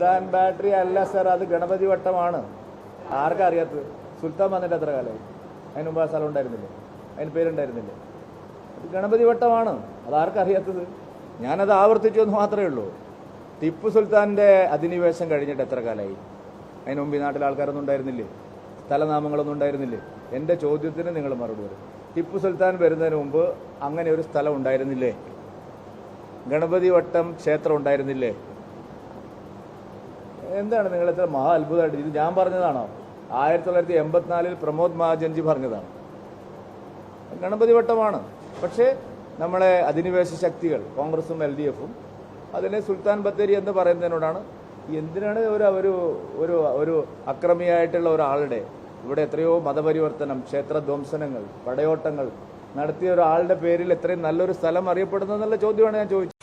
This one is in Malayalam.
സുൽത്താൻ ബാറ്ററി അല്ല സർ അത് ഗണപതി വട്ടമാണ്. ആർക്കാ അറിയാത്തത്? സുൽത്താൻ വന്നിട്ട് എത്ര കാലമായി അതിന് മുമ്പ് ആ സ്ഥലം ഉണ്ടായിരുന്നില്ലേ? അതിന് പേരുണ്ടായിരുന്നില്ലേ? അത് ഗണപതി വട്ടമാണ്. അത് ആർക്കാ അറിയാത്തത്? ഞാനത് ആവർത്തിച്ചു എന്ന് മാത്രമേ ഉള്ളൂ. ടിപ്പു സുൽത്താന്റെ അധിനിവേശം കഴിഞ്ഞിട്ട് എത്ര കാലമായി അതിന് മുമ്പ് ഈ നാട്ടിൽ ആൾക്കാരൊന്നും ഉണ്ടായിരുന്നില്ലേ? സ്ഥലനാമങ്ങളൊന്നും ഉണ്ടായിരുന്നില്ലേ? എന്റെ ചോദ്യത്തിന് നിങ്ങൾ മറുപടി പറയും. ടിപ്പു സുൽത്താൻ വരുന്നതിന് മുമ്പ് അങ്ങനെ ഒരു സ്ഥലം ഉണ്ടായിരുന്നില്ലേ? ഗണപതി വട്ടം ക്ഷേത്രം ഉണ്ടായിരുന്നില്ലേ? എന്താണ് നിങ്ങൾ എത്ര മഹാ അത്ഭുതമായിട്ട് ഇത് ഞാൻ പറഞ്ഞതാണോ? ആയിരത്തി തൊള്ളായിരത്തി എൺപത്തിനാലിൽ പ്രമോദ് മഹാജൻജി പറഞ്ഞതാണ്. ഗണപതി വട്ടമാണ്. പക്ഷേ നമ്മളെ അധിനിവേശ ശക്തികൾ കോൺഗ്രസും എൽ ഡി എഫും അതിനെ സുൽത്താൻ ബത്തേരി എന്ന് പറയുന്നതിനോടാണ് എന്തിനാണ് ഒരു ഒരു ഒരു ഒരു അക്രമിയായിട്ടുള്ള ഒരാളുടെ ഇവിടെ എത്രയോ മതപരിവർത്തനം ക്ഷേത്രധ്വംസനങ്ങൾ പടയോട്ടങ്ങൾ നടത്തിയ ഒരാളുടെ പേരിൽ എത്രയും നല്ലൊരു സ്ഥലം അറിയപ്പെടുന്നതെന്നുള്ള ചോദ്യമാണ് ഞാൻ ചോദിച്ചത്.